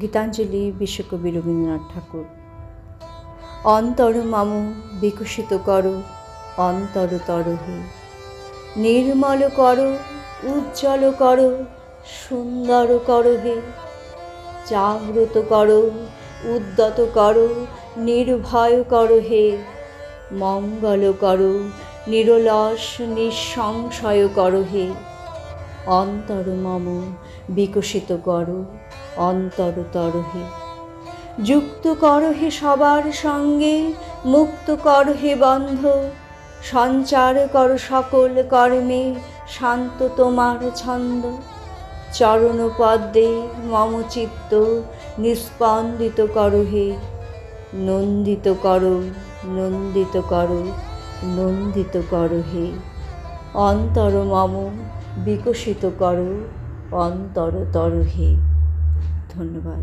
গীতাঞ্জলি বিশ্বকবি রবীন্দ্রনাথ ঠাকুর। অন্তর মামু বিকশিত করো, অন্তর তরহে। নির্মল করো, উজ্জ্বল কর, সুন্দর করো হে। জাগ্রত কর, উদ্যত কর, নির্ভয় কর হে। মঙ্গল করো, নিরলস, নিঃসংশয় করো হে। অন্তর মম, বিকশিত করো, অন্তর তরহে। যুক্ত করো হে সবার সঙ্গে, মুক্ত করো হে বন্ধ। সঞ্চার করো সকল কর্মে, শান্ত তোমার ছন্দ। চরণ পদ্মে মম চিত্ত নিস্পন্দিত করো হে নন্দিত করো নন্দিত করো নন্দিত করো হে অন্তর মম বিকশিত করো অন্তর তরহে ধন্যবাদ।